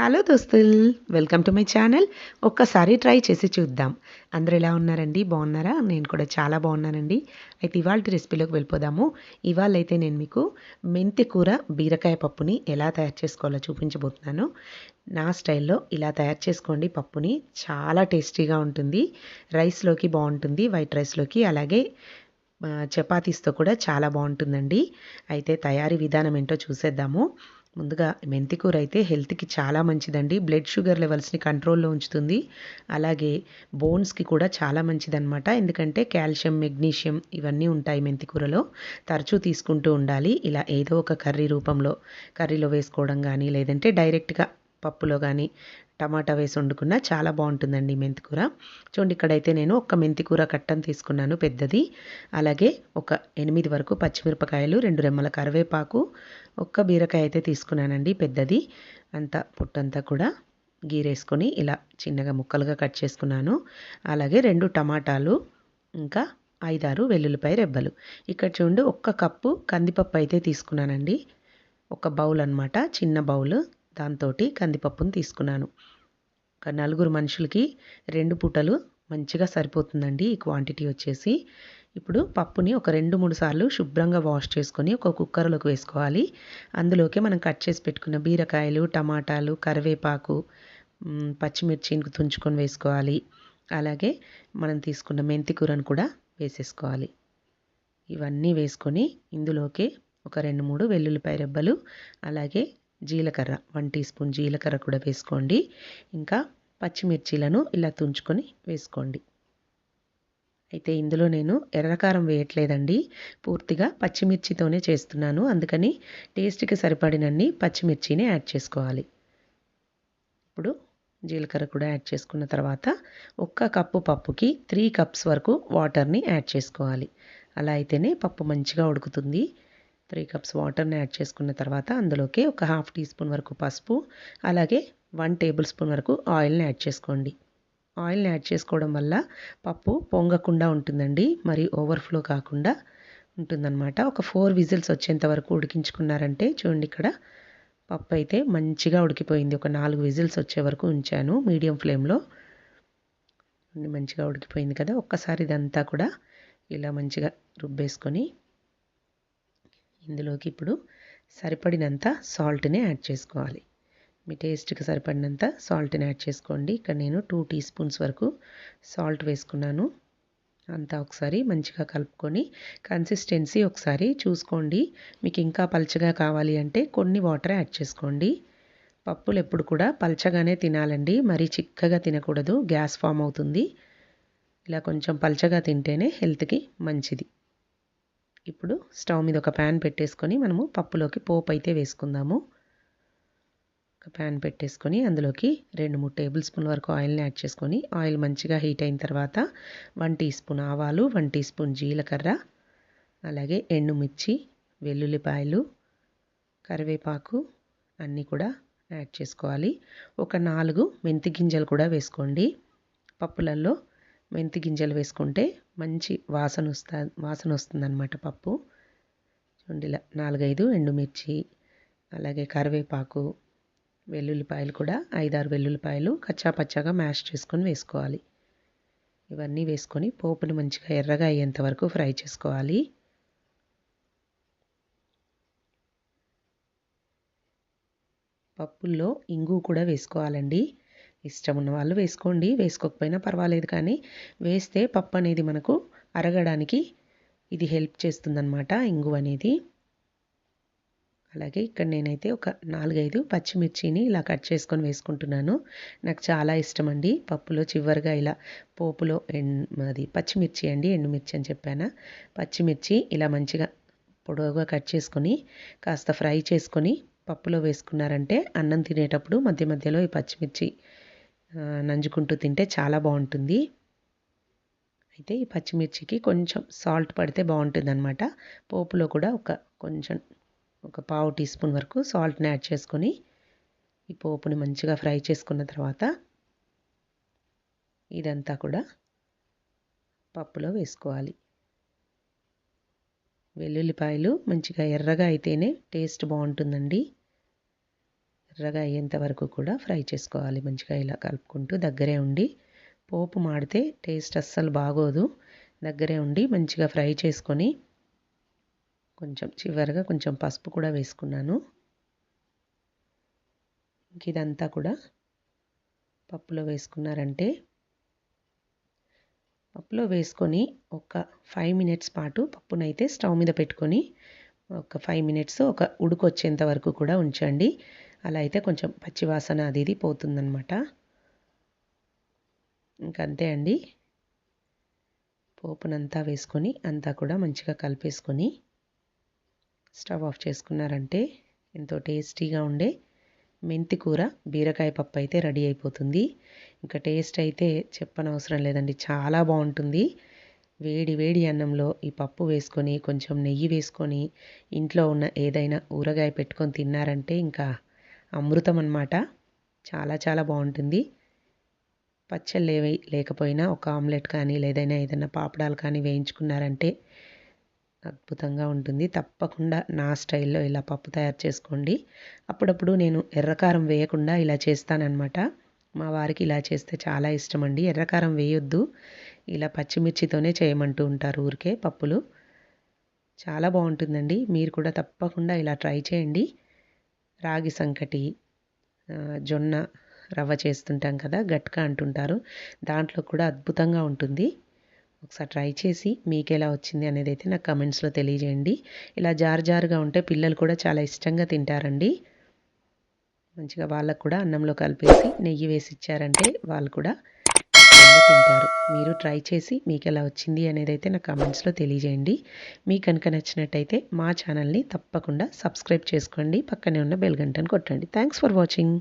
Hello దోస్తుల్ welcome to my channel. ఒక్కసారి try చేసి చూద్దాం. అందరు ఎలా ఉన్నారండి? బాగున్నారా? నేను కూడా చాలా బాగున్నానండి. అయితే ఇవాళ రెసిపీలోకి వెళ్ళిపోదాము. ఇవాళ అయితే నేను మీకు మెంతి కూర బీరకాయ పప్పుని ఎలా తయారు చేసుకోవాలో చూపించబోతున్నాను. నా స్టైల్లో ఇలా తయారు చేసుకోండి. పప్పుని చాలా టేస్టీగా ఉంటుంది. రైస్లోకి బాగుంటుంది. వైట్ రైస్లోకి అలాగే చపాతీస్తో కూడా చాలా బాగుంటుందండి. అయితే తయారీ విధానం ఏంటో చూసేద్దాము. ముందుగా మెంతి కూర అయితే హెల్త్కి చాలా మంచిదండి. బ్లడ్ షుగర్ లెవెల్స్ని కంట్రోల్లో ఉంచుతుంది. అలాగే బోన్స్కి కూడా చాలా మంచిదన్నమాట. ఎందుకంటే కాల్షియం మెగ్నీషియం ఇవన్నీ ఉంటాయి మెంతి కూరలో. తరచూ తీసుకుంటూ ఉండాలి. ఇలా ఏదో ఒక కర్రీ రూపంలో కర్రీలో వేసుకోవడం కానీ లేదంటే డైరెక్ట్గా పప్పులో కానీ టమాటా వేసి వండుకున్న చాలా బాగుంటుందండి మెంతి కూర. చూడండి ఇక్కడైతే నేను ఒక మెంతి కూర కట్టను తీసుకున్నాను పెద్దది. అలాగే ఒక ఎనిమిది వరకు పచ్చిమిరపకాయలు రెండు రెమ్మల కరివేపాకు ఒక్క బీరకాయ అయితే తీసుకున్నానండి పెద్దది. అంతా పుట్టంతా కూడా గీరేసుకొని ఇలా చిన్నగా ముక్కలుగా కట్ చేసుకున్నాను. అలాగే రెండు టమాటాలు ఇంకా ఐదారు వెల్లుల్లిపాయ రెబ్బలు. ఇక్కడ చూడండి ఒక్క కప్పు కందిపప్పు అయితే తీసుకున్నానండి. ఒక బౌల్ అన్నమాట చిన్న బౌల్. దాంతో కందిపప్పును తీసుకున్నాను. నలుగురు మనుషులకి రెండు పూటలు మంచిగా సరిపోతుందండి ఈ క్వాంటిటీ వచ్చేసి. ఇప్పుడు పప్పుని ఒక రెండు మూడు సార్లు శుభ్రంగా వాష్ చేసుకొని ఒక కుక్కర్లోకి వేసుకోవాలి. అందులోకి మనం కట్ చేసి పెట్టుకున్న బీరకాయలు టమాటాలు కరివేపాకు పచ్చిమిర్చిని తుంచుకొని వేసుకోవాలి. అలాగే మనం తీసుకున్న మెంతి కూరను కూడా వేసేసుకోవాలి. ఇవన్నీ వేసుకొని ఇందులోకి ఒక రెండు మూడు వెల్లుల్లిపాయ రెబ్బలు అలాగే జీలకర్ర వన్ టీ స్పూన్ జీలకర్ర కూడా వేసుకోండి. ఇంకా పచ్చిమిర్చీలను ఇలా తుంచుకొని వేసుకోండి. అయితే ఇందులో నేను ఎర్రకారం వేయట్లేదండి. పూర్తిగా పచ్చిమిర్చితోనే చేస్తున్నాను. అందుకని టేస్ట్కి సరిపడినన్ని పచ్చిమిర్చిని యాడ్ చేసుకోవాలి. ఇప్పుడు జీలకర్ర కూడా యాడ్ చేసుకున్న తర్వాత ఒక్క కప్పు పప్పుకి త్రీ కప్స్ వరకు వాటర్ని యాడ్ చేసుకోవాలి. అలా అయితేనే పప్పు మంచిగా ఉడుకుతుంది. త్రీ కప్స్ వాటర్ని యాడ్ చేసుకున్న తర్వాత అందులోకి ఒక హాఫ్ టీ స్పూన్ వరకు పసుపు అలాగే వన్ టేబుల్ స్పూన్ వరకు ఆయిల్ని యాడ్ చేసుకోండి. ఆయిల్ని యాడ్ చేసుకోవడం వల్ల పప్పు పొంగకుండా ఉంటుందండి మరి ఓవర్ఫ్లో కాకుండా ఉంటుందన్నమాట. ఒక ఫోర్ విజిల్స్ వచ్చేంత వరకు ఉడికించుకున్నారంటే చూడండి ఇక్కడ పప్పు అయితే మంచిగా ఉడికిపోయింది. ఒక నాలుగు విజిల్స్ వచ్చే వరకు ఉంచాను మీడియం ఫ్లేమ్లో. మంచిగా ఉడికిపోయింది కదా. ఒక్కసారి ఇదంతా కూడా ఇలా మంచిగా రుబ్బేసుకొని ఇందులోకి ఇప్పుడు సరిపడినంత సాల్ట్ని యాడ్ చేసుకోవాలి. మీ టేస్ట్కి సరిపడినంత సాల్ట్ని యాడ్ చేసుకోండి. ఇక్కడ నేను టూ టీ స్పూన్స్ వరకు సాల్ట్ వేసుకున్నాను. అంతా ఒకసారి మంచిగా కలుపుకొని కన్సిస్టెన్సీ ఒకసారి చూసుకోండి. మీకు ఇంకా పల్చగా కావాలి అంటే కొన్ని వాటర్ యాడ్ చేసుకోండి. పప్పులు ఎప్పుడు కూడా పల్చగానే తినాలండి. మరీ చిక్కగా తినకూడదు. గ్యాస్ ఫామ్ అవుతుంది. ఇలా కొంచెం పల్చగా తింటేనే హెల్త్కి మంచిది. ఇప్పుడు స్టవ్ మీద ఒక ప్యాన్ పెట్టేసుకొని మనము పప్పులోకి పోపు అయితే వేసుకుందాము. ఒక ప్యాన్ పెట్టేసుకొని అందులోకి రెండు మూడు టేబుల్ స్పూన్ వరకు ఆయిల్ని యాడ్ చేసుకొని ఆయిల్ మంచిగా హీట్ అయిన తర్వాత వన్ టీ స్పూన్ ఆవాలు వన్ టీ స్పూన్ జీలకర్ర అలాగే ఎండుమిర్చి వెల్లుల్లిపాయలు కరివేపాకు అన్నీ కూడా యాడ్ చేసుకోవాలి. ఒక నాలుగు మెంతి గింజలు కూడా వేసుకోండి. పప్పులలో మెంతి గింజలు వేసుకుంటే మంచి వాసన వస్తా వాసన వస్తుందన్నమాట పప్పు. చూడండి ఇలా నాలుగైదు ఎండుమిర్చి అలాగే కరివేపాకు వెల్లుల్లిపాయలు కూడా ఐదారు వెల్లుల్లిపాయలు కచ్చా పచ్చాగా మ్యాష్ చేసుకొని వేసుకోవాలి. ఇవన్నీ వేసుకొని పోపుని మంచిగా ఎర్రగా అయ్యేంత వరకు ఫ్రై చేసుకోవాలి. పప్పుల్లో ఇంగు కూడా వేసుకోవాలండి. ఇష్టం ఉన్న వాళ్ళు వేసుకోండి. వేసుకోకపోయినా పర్వాలేదు కానీ వేస్తే పప్పు అనేది మనకు అరగడానికి ఇది హెల్ప్ చేస్తుందన్నమాట ఇంగు అనేది. అలాగే ఇక్కడ నేనైతే ఒక నాలుగైదు పచ్చిమిర్చిని ఇలా కట్ చేసుకొని వేసుకుంటున్నాను. నాకు చాలా ఇష్టం అండి పప్పులో చివరిగా ఇలా పోపులో అది పచ్చిమిర్చి అండి ఎండుమిర్చి అని చెప్పాను. పచ్చిమిర్చి ఇలా మంచిగా పొడవుగా కట్ చేసుకొని కాస్త ఫ్రై చేసుకొని పప్పులో వేసుకున్నారంటే అన్నం తినేటప్పుడు మధ్య మధ్యలో ఈ పచ్చిమిర్చి నంజుకుంటూ తింటే చాలా బాగుంటుంది. అయితే ఈ పచ్చిమిర్చికి కొంచెం సాల్ట్ పడితే బాగుంటుంది అనమాట పోపులో కూడా ఒక కొంచెం ఒక పావు టీ స్పూన్ వరకు సాల్ట్ని యాడ్ చేసుకొని ఈ పోపుని మంచిగా ఫ్రై చేసుకున్న తర్వాత ఇదంతా కూడా పప్పులో వేసుకోవాలి. వెల్లుల్లిపాయలు మంచిగా ఎర్రగా అయితేనే టేస్ట్ బాగుంటుందండి. ఎర్రగా అయ్యేంత వరకు కూడా ఫ్రై చేసుకోవాలి. మంచిగా ఇలా కలుపుకుంటూ దగ్గరే ఉండి పోపు మాడితే టేస్ట్ అస్సలు బాగోదు. దగ్గరే ఉండి మంచిగా ఫ్రై చేసుకొని కొంచెం చివరిగా కొంచెం పసుపు కూడా వేసుకున్నాను. ఇంక ఇదంతా కూడా పప్పులో వేసుకున్నారంటే పప్పులో వేసుకొని ఒక ఫైవ్ మినిట్స్ పాటు పప్పునైతే స్టవ్ మీద పెట్టుకొని ఒక ఫైవ్ మినిట్స్ ఒక ఉడుకొచ్చేంత వరకు కూడా ఉంచండి. అలా అయితే కొంచెం పచ్చివాసన అది ఇది పోతుందన్నమాట. ఇంకంతే అండి. పోపునంతా వేసుకొని అంతా కూడా మంచిగా కలిపేసుకొని స్టవ్ ఆఫ్ చేసుకున్నారంటే ఎంతో టేస్టీగా ఉండే మెంతి కూర బీరకాయ పప్పు అయితే రెడీ అయిపోతుంది. ఇంకా టేస్ట్ అయితే చెప్పనవసరం లేదండి చాలా బాగుంటుంది. వేడి వేడి అన్నంలో ఈ పప్పు వేసుకొని కొంచెం నెయ్యి వేసుకొని ఇంట్లో ఉన్న ఏదైనా ఊరగాయ పెట్టుకొని తిన్నారంటే ఇంకా అమృతం అనమాట చాలా చాలా బాగుంటుంది. పచ్చళ్ళు ఏవి లేకపోయినా ఒక ఆమ్లెట్ కానీ లేదైనా ఏదైనా పాపడాలు కానీ వేయించుకున్నారంటే అద్భుతంగా ఉంటుంది. తప్పకుండా నా స్టైల్లో ఇలా పప్పు తయారు చేసుకోండి. అప్పుడప్పుడు నేను ఎర్రకారం వేయకుండా ఇలా చేస్తానన్నమాట. మా వారికి ఇలా చేస్తే చాలా ఇష్టం అండి ఎర్రకారం వేయొద్దు. ఇలా పచ్చిమిర్చితోనే చేయమంటూ ఉంటారు ఊరికే పప్పులు. చాలా బాగుంటుందండి. మీరు కూడా తప్పకుండా ఇలా ట్రై చేయండి. రాగి సంకటి జొన్న రవ్వ చేస్తుంటాం కదా గట్కా అంటుంటారు. దాంట్లో కూడా అద్భుతంగా ఉంటుంది. ఒకసారి ట్రై చేసి మీకు ఎలా వచ్చింది అనేది అయితే నాకు కమెంట్స్లో తెలియజేయండి. ఇలా జారు జారుగా ఉంటే పిల్లలు కూడా చాలా ఇష్టంగా తింటారండి. మంచిగా వాళ్ళకు కూడా అన్నంలో కలిపేసి నెయ్యి వేసి ఇచ్చారంటే వాళ్ళు కూడా తింటారు. మీరు ట్రై చేసి మీకు ఎలా వచ్చింది అనేది అయితే నా కమెంట్స్లో తెలియజేయండి. మీకు కనుక నచ్చినట్టయితే మా ఛానల్ని తప్పకుండా సబ్స్క్రైబ్ చేసుకోండి. పక్కనే ఉన్న బెల్ గంటను కొట్టండి. Thanks for watching